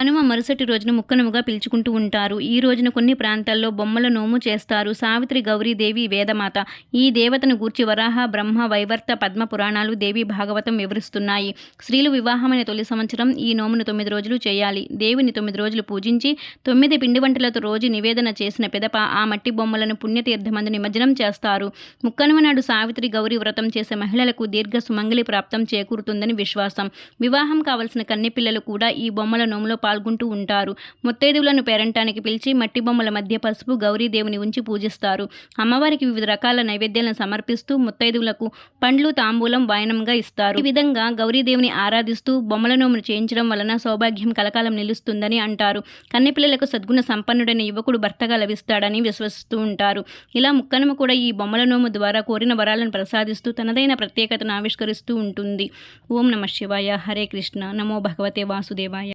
కనుమ మరుసటి రోజున ముక్కనుముగా పిలుచుకుంటూ ఉంటారు. ఈ రోజున కొన్ని ప్రాంతాల్లో బొమ్మల నోము చేస్తారు. సావిత్రి గౌరీదేవి వేదమాత. ఈ దేవతను గూర్చి వరాహ బ్రహ్మ వైవర్త పద్మ పురాణాలు దేవి భాగవతం వివరిస్తున్నాయి. స్త్రీలు వివాహమైన తొలి సంవత్సరం ఈ నోమును తొమ్మిది రోజులు చేయాలి. దేవిని తొమ్మిది రోజులు పూజించి తొమ్మిది పిండి వంటలతో రోజు నివేదన చేసిన పెదప ఆ మట్టి బొమ్మలను పుణ్యతీర్థమందు నిమజ్జనం చేస్తారు. ముక్కనుమ నాడు సావిత్రి గౌరీ వ్రతం చేసే మహిళలకు దీర్ఘ సుమంగళి ప్రాప్తం చేకూరుతుందని విశ్వాసం. వివాహం కావలసిన కన్నెపిల్లలు కూడా ఈ బొమ్మల నోములో పాల్గొంటూ ఉంటారు. ముత్తైదువులను పేరంటానికి పిలిచి మట్టి బొమ్మల మధ్య పసుపు గౌరీదేవిని ఉంచి పూజిస్తారు. అమ్మవారికి వివిధ రకాల నైవేద్యాలను సమర్పిస్తూ ముత్తైదువులకు పండ్లు తాంబూలం వాయనంగా ఇస్తారు. ఈ విధంగా గౌరీదేవిని ఆరాధిస్తూ బొమ్మల నోమును చేయించడం వలన సౌభాగ్యం కలకాలం నిలుస్తుందని అంటారు. కన్నెపిల్లలకు సద్గుణ సంపన్నుడైన యువకుడు భర్తగా లభిస్తాడని విశ్వసిస్తూ ఉంటారు. ఇలా ముక్కనమ కూడా ఈ బొమ్మల నోము ద్వారా కోరిన వరాలను ప్రసాదిస్తూ తనదైన ప్రత్యేకతను ఆవిష్కరిస్తూ ఉంటుంది. ఓం నమ శివాయ. హరే కృష్ణ. నమో భగవతే వాసుదేవాయ.